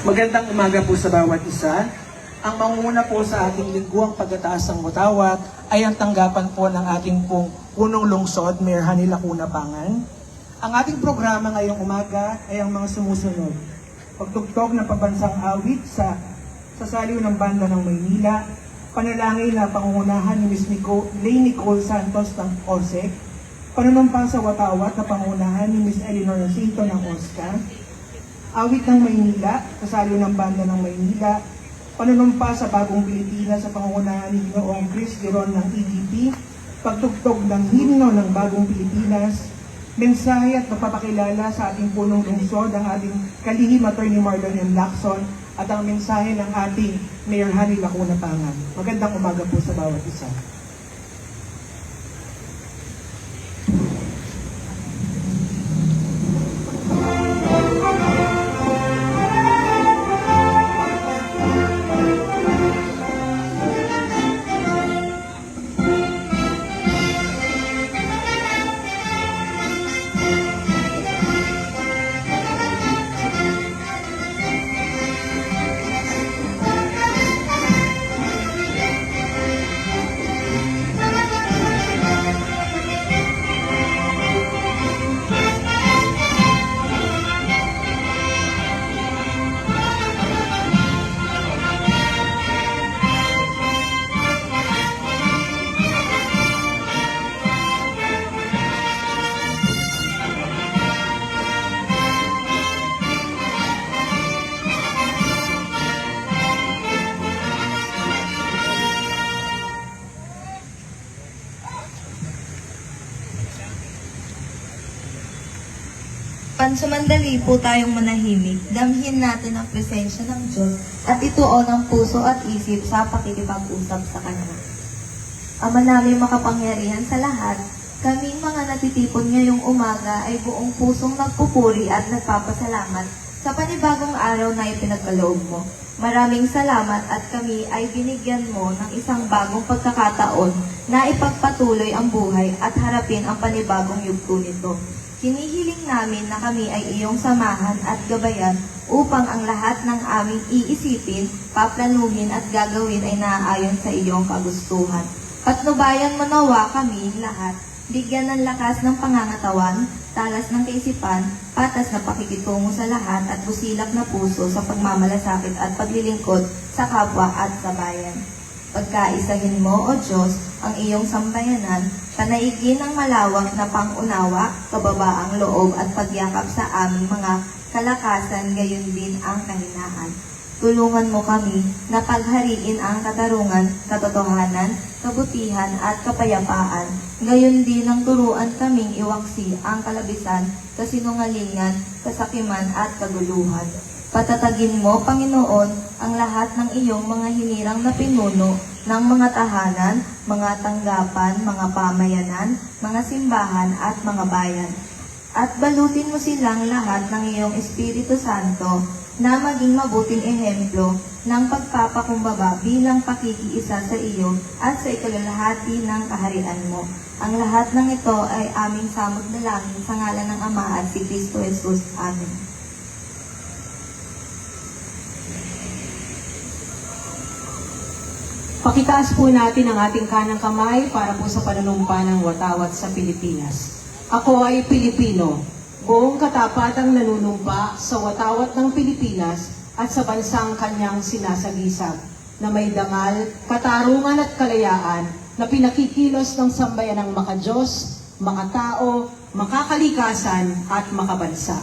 Magandang umaga po sa bawat isa. Ang manguna po sa ating lingguang pagkataas ng mutawat ay ang tanggapan po ng ating pong punong lungsod, Mayor Hani Lacuna Pangan. Ang ating programa ngayong umaga ay ang mga sumusunod. Pagtugtog ng pabansang awit sa sa ng banda ng Maynila, panalangin na pangungunahan ni Ms. Nico, Lay Nicole Santos ng OSEC, panunumpa sa watawat na pangunahan ni Ms. Eleanor Jacinto ng OSCA, awit ng Maynila, kasaliw ng banda ng Maynila, panunumpa sa Bagong Pilipinas sa pangungunahan ni Ginoong Chris Giron ng EDP, pagtugtog ng himno ng Bagong Pilipinas, mensahe at magpapakilala sa ating punong lungsod ang ating kalihim attorney Marlon M. Lacson at ang mensahe ng ating Mayor Hani Lacuna Pangan. Magandang umaga po sa bawat isa. Pansumandali po tayong manahimik, damhin natin ang presensya ng Diyos at ituon ang puso at isip sa pakikipag-usap sa Kanya. Ama namin makapangyarihan sa lahat, kaming mga natitipon ngayong umaga ay buong pusong nagpupuri at nagpapasalamat sa panibagong araw na ipinagkaloob mo. Maraming salamat at kami ay binigyan mo ng isang bagong pagkakataon na ipagpatuloy ang buhay at harapin ang panibagong yugto nito. Hinihiling namin na kami ay iyong samahan at gabayan upang ang lahat ng aming iisipin, paplanuhin at gagawin ay naaayon sa iyong kagustuhan. Patnubayan mo nawa kami lahat, bigyan ng lakas ng pangangatawan, talas ng kaisipan, patas na pakikitungo sa lahat at busilak na puso sa pagmamalasakit at paglilingkod sa kapwa at sa bayan. Pagkaisahin mo, O Diyos, ang iyong sambayanan, panaigin ang malawak na pangunawa, kababaang loob at pagyakap sa aming mga kalakasan, gayon din ang kahinaan. Tulungan mo kami na paghariin ang katarungan, katotohanan, kabutihan at kapayapaan. Gayon din ang turuan kaming iwaksi ang kalabisan, kasinungalingan, kasakiman at kaguluhan. Patatagin mo, Panginoon, ang lahat ng iyong mga hinirang na pinuno ng mga tahanan, mga tanggapan, mga pamayanan, mga simbahan at mga bayan. At balutin mo silang lahat ng iyong Espiritu Santo na maging mabuting ehemplo ng pagpapakumbaba bilang pakikiisa sa iyo at sa ikalalahati ng kaharian mo. Ang lahat ng ito ay aming samot na langin sa ngalan ng Ama at si Kristo Jesus. Amen. Pakitaas po natin ang ating kanang kamay para po sa panunumpa ng watawat sa Pilipinas. Ako ay Pilipino, buong katapatang nanunumpa sa watawat ng Pilipinas at sa bansang kanyang sinasagisag, na may dangal, katarungan at kalayaan na pinakikilos ng sambayan ng makajos, makatao, makakalikasan at makabansa.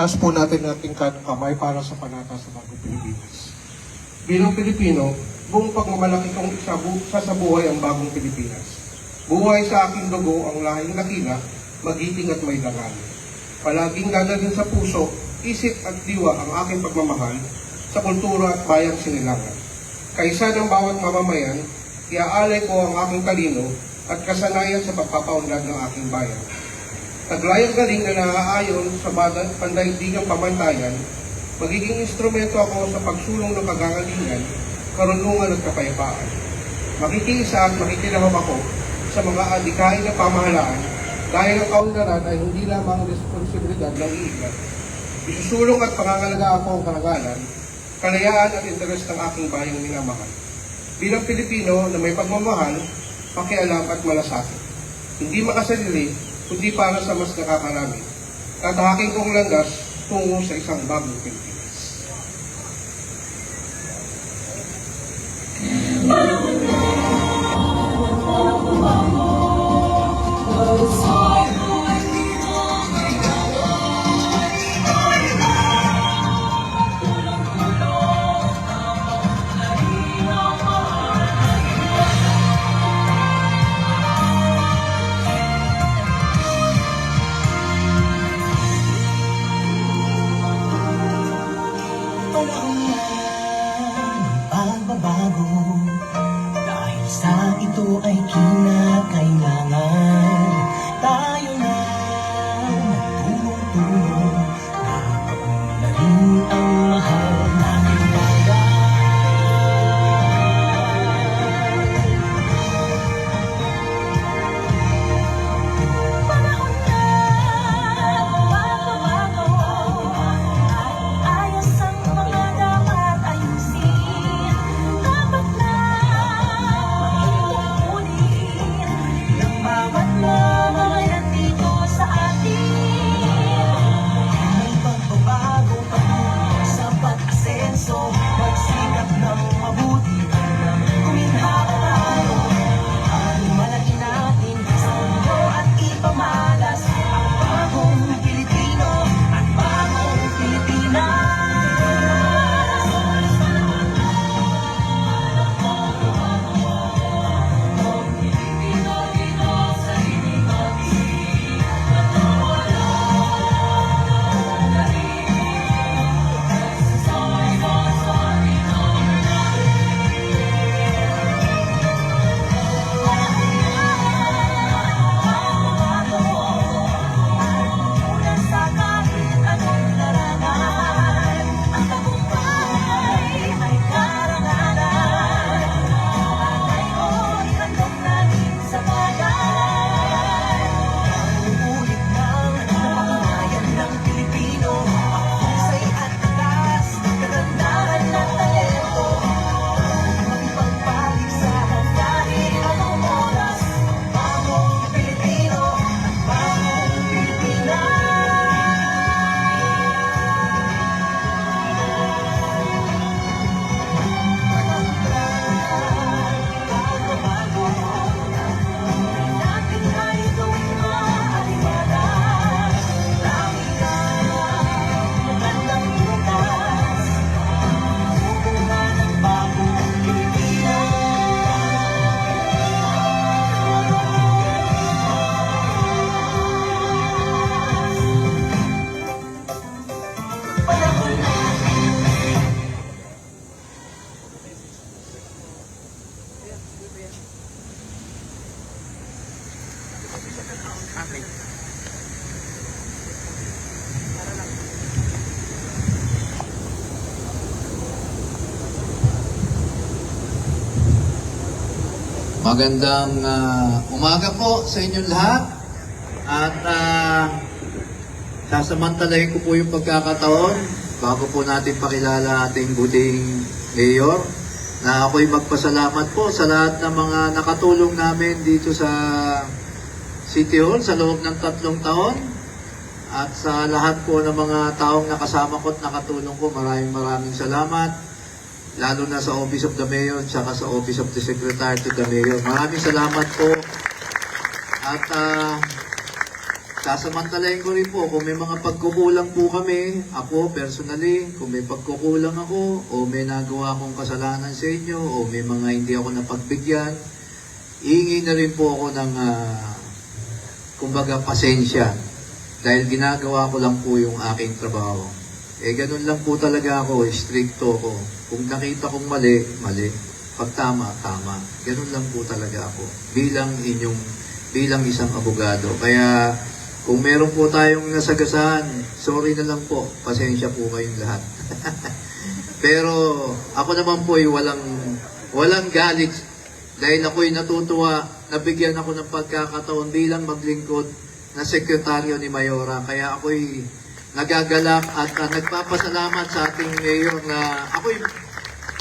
Taas po natin ating kanang kamay para sa panata sa bagong Pilipinas. Bilang Pilipino, buong pagmamalaki kong isa, bu- sa sa buhay ang bagong Pilipinas. Buhay sa aking dugo ang lahing nakila, magiting at may dangal. Palaging dadalhin sa puso, isip at diwa ang aking pagmamahal sa kultura at bayang sinilangan. Kaysa ng bawat mamamayan, iaalay ko ang aking talino at kasanayan sa pagpapaunlad ng aking bayan. Taglayang galing na naaayon sa bada- pandaigdigang pamantayan, magiging instrumento ako sa pagsulong ng kagagalingan, karunungan at kapayapaan. Makikiisa at makikilahok ako sa mga adikain na pamahalaan dahil ang kaunlaran ay hindi lamang responsibilidad ng iilan. Isusulong at pangangalaga ako ang karagalan, kalayaan at interes ng aking bayang minamahal. Bilang Pilipino na may pagmamahal, pakialam at malasakit. Hindi makasarili, kundi para sa mas nakakarami. Tatahaking kong landas tungo sa isang bagong Pilipinas. Magandang ah, umaga po sa inyong lahat. At uh, sasamantalahin ko po yung pagkakataon bago po natin pakilala ating buting mayor na ako'y magpasalamat po sa lahat ng mga nakatulong namin dito sa City Hall sa loob ng tatlong taon at sa lahat po ng mga taong nakasama ko at nakatulong ko maraming maraming salamat lalo na sa Office of the Mayor at sa Office of the Secretary to the Mayor. Maraming salamat po. At ah, sa sasamantalayin ko rin po kung may mga pagkukulang po kami, ako personally, kung may pagkukulang ako, o may nagawa akong kasalanan sa inyo, o may mga hindi ako napagbigyan, iingi na rin po ako ng, ah, kumbaga, pasensya. Dahil ginagawa ko lang po yung aking trabaho. Eh, ganun lang po talaga ako, stricto ko. Kung nakita kong mali, mali. Pag tama, tama. Ganun lang po talaga ako. Bilang inyong, bilang isang abogado. Kaya, kung meron po tayong nasagasaan, sorry na lang po. Pasensya po kayong lahat. Pero, ako naman po ay walang, walang galit. Dahil ako'y natutuwa, nabigyan ako ng pagkakataon bilang maglingkod na sekretaryo ni Mayora. Kaya ako'y nagagalak at ah, nagpapasalamat sa ating mayor na ako'y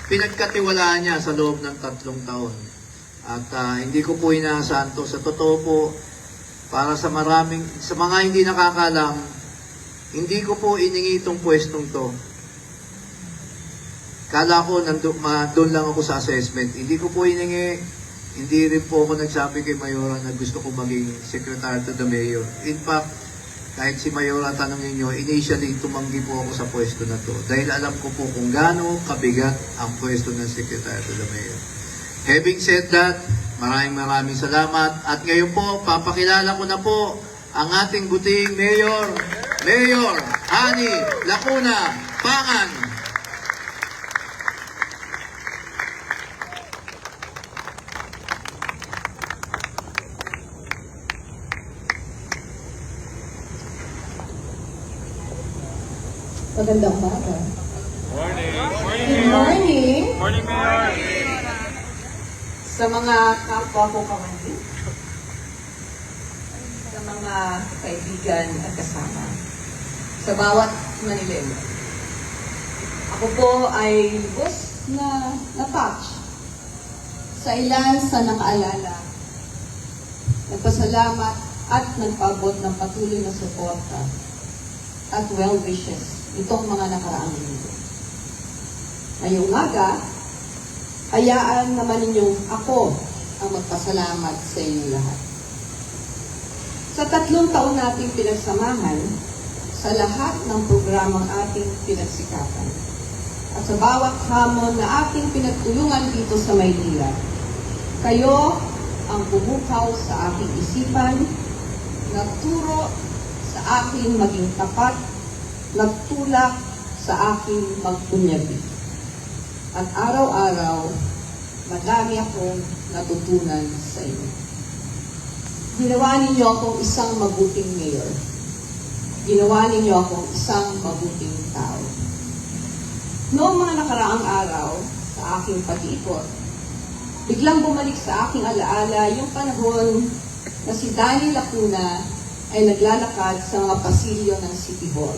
pinagkatiwalaan niya sa loob ng tatlong taon. At ah, hindi ko po inaasahan. Sa totoo po, para sa maraming, sa mga hindi nakakalam, hindi ko po iningi itong pwestong to. Kala ko nando, ma, doon lang ako sa assessment. Hindi ko po iningi, hindi rin po ako nagsabi kay Mayora na gusto ko maging secretary to the mayor. In fact, kahit si Mayora tanongin nyo, initially tumanggi po ako sa pwesto na to. Dahil alam ko po kung gaano kabigat ang pwesto ng secretary to the mayor. Having said that, maraming maraming salamat. At ngayon po, papakilala ko na po ang ating buting mayor, Mayor Hani Lacuna Pangan. Magandang umaga. Morning! Good morning! Morning, Mayor! Sa mga kapwa ko kamandi, sa mga kaibigan at kasama, sa bawat Manileno. Ako po ay lubos na na-touch sa ilan sa nakaalala. Nagpasalamat at nagpabot ng patuloy na suporta at well wishes itong mga nakaraang linggo. Ngayong umaga, hayaan naman ninyong ako ang magpasalamat sa inyo lahat. Sa tatlong taon nating pinagsamahan, sa lahat ng programang ating pinagsikapan, at sa bawat hamon na ating pinagtulungan dito sa Maynila, kayo ang bumukaw sa aking isipan, nagturo sa aking maging tapat, nagtulak sa aking magpunyabi. At araw-araw, madami akong natutunan sa inyo. Ginawa ninyo akong isang mabuting mayor. Ginawa ninyo akong isang mabuting tao. Noong mga nakaraang araw sa aking pag-iikot, biglang bumalik sa aking alaala yung panahon na si Danny Lacuna ay naglalakad sa mga pasilyo ng City Hall.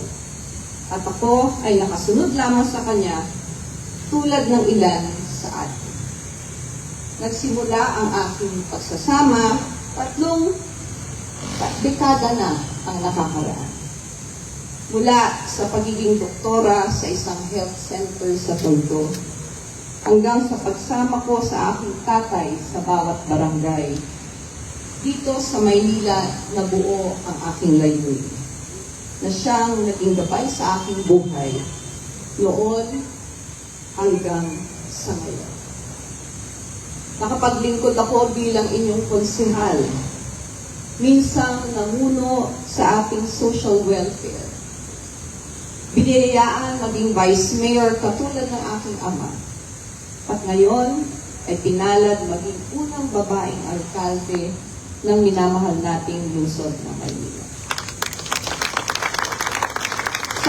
At ako ay nakasunod lamang sa kanya tulad ng ilan sa atin. Nagsimula ang aking pagsasama, tatlong dekada na ang nakakaraan. Mula sa pagiging doktora sa isang health center sa Tondo, hanggang sa pagsama ko sa aking tatay sa bawat barangay. Dito sa Maynila, nabuo ang aking layunin na siyang naging gabay sa aking buhay noon hanggang sa ngayon. Nakapaglingkod ako bilang inyong konsehal, minsang namuno sa ating social welfare. Biniyayaan maging vice mayor katulad ng aking ama. At ngayon ay pinalad maging unang babaeng alkalde ng minamahal nating lungsod ng Maynila.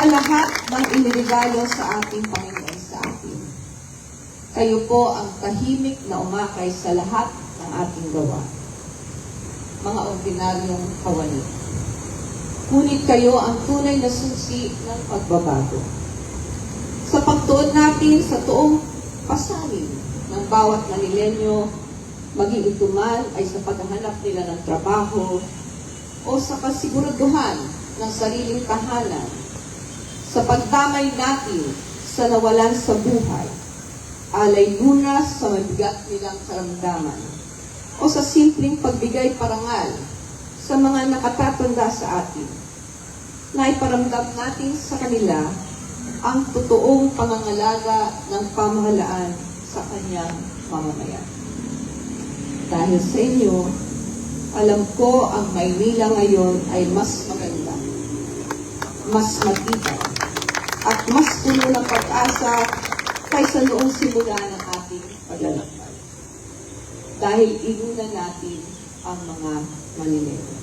Sa lahat ng iniregalo sa ating Panginoon sa atin, kayo po ang tahimik na umakay sa lahat ng ating gawa. Mga ordinaryong kawani. Ngunit kayo ang tunay na susi ng pagbabago. Sa pagtuon natin sa tuong pasanin ng bawat manilenyo, maging ito ay sa paghahanap nila ng trabaho o sa kasiguraduhan ng sariling tahanan, sa pagdamay natin sa nawalan sa buhay, alay lunas sa mabigat nilang karamdaman, o sa simpleng pagbigay parangal sa mga nakatatanda sa atin. Na iparamdam natin sa kanila ang totoong pangangalaga ng pamahalaan sa kanyang mamamayan. Dahil sa inyo, alam ko ang Maynila ngayon ay mas maganda, mas matibay, at mas puno ng pag-asa kaysa noong simula ng ating paglalakbay. Dahil inunan natin ang mga Manileno.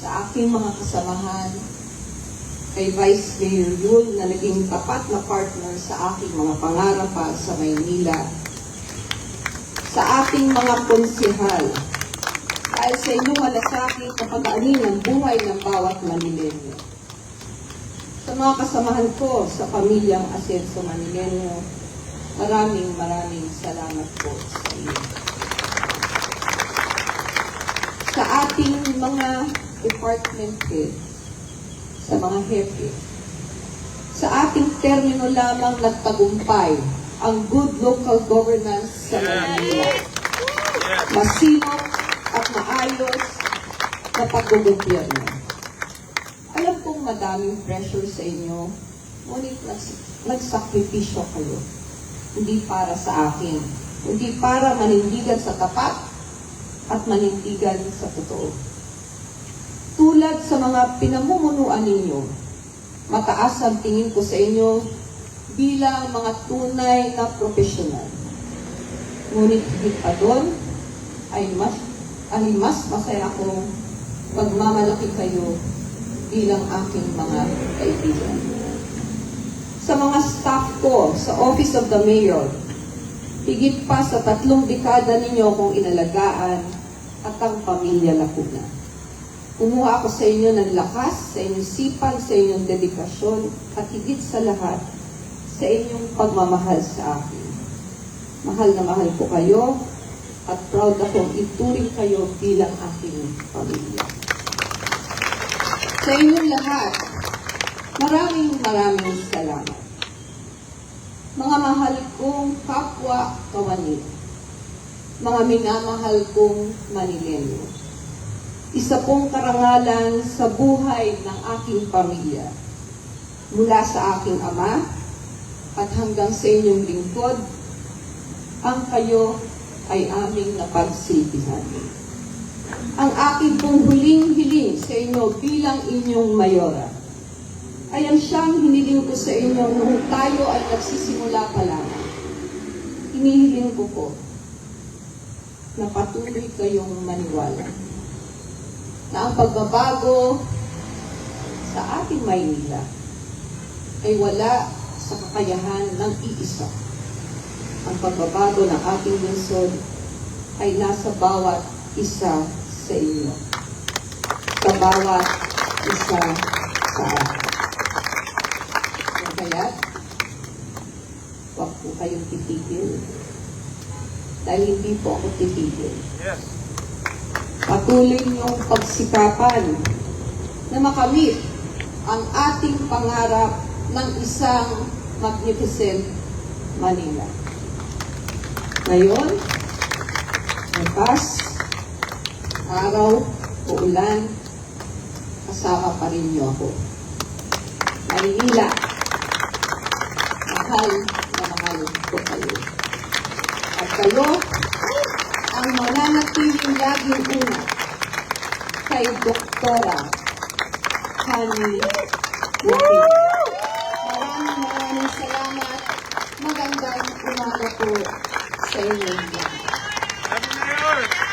Sa aking mga kasamahan, kay Vice Mayor Yul na naging tapat na partner sa aking mga pangarap sa Maynila, sa ating mga konsihal, dahil sa inyong malasakit na pag-aanin ang buhay ng bawat Manilenyo. Sa mga kasamahan ko sa pamilyang Asenso Manilenyo, maraming maraming salamat po sa inyo. Sa ating mga department head, sa mga hepe, sa ating termino lamang nagtagumpay ang good local governance sa Manila. Masinop at maayos na paggogobyerno. Madaming pressure sa inyo, ngunit nags- nagsakripisyo kayo. Hindi para sa akin, hindi para manindigan sa tapat at manindigan sa totoo. Tulad sa mga pinamumunuan ninyo, mataas ang tingin ko sa inyo bilang mga tunay na profesional. Ngunit higit pa doon, ay mas, ay mas masaya akong pagmamalaki kayo bilang aking mga kaibigan. Sa mga staff ko sa Office of the Mayor, higit pa sa tatlong dekada ninyo akong inalagaan at ang pamilya Lacuna. Kumuha ako sa inyo ng lakas, sa inyong sipag, sa inyong dedikasyon, at higit sa lahat, sa inyong pagmamahal sa akin. Mahal na mahal ko kayo, at proud akong ituring kayo bilang aking pamilya. Sa inyong lahat, maraming maraming salamat. Mga mahal kong kapwa kawani, mga minamahal kong Manilenyo. Isa pong karangalan sa buhay ng aking pamilya. Mula sa aking ama at hanggang sa inyong lingkod, ang kayo ay aming napagsilbihan. Ang aking pong huling hiling sa inyo bilang inyong mayora ay ang siyang hiniling ko sa inyo noong tayo ay nagsisimula pa lamang. Hinihiling ko po na patuloy kayong maniwala na ang pagbabago sa ating Maynila ay wala sa kakayahan ng iisa. Ang pagbabago ng ating lungsod ay nasa bawat isa sa inyo. Sa bawat isa sa atin. Kaya, huwag po kayong titigil. Dahil hindi po ako titigil. Patuloy niyong pagsikapan na makamit ang ating pangarap ng isang magnificent Manila. Ngayon, bukas, araw o ulan, kasama pa rin niyo ako. Maynila, mahal na mahal ko kayo. At kayo, ang mananatiling laging una kay Doktora Honey Lapid. Maraming maraming salamat. Magandang umaga po sa inyo. Happy New Year!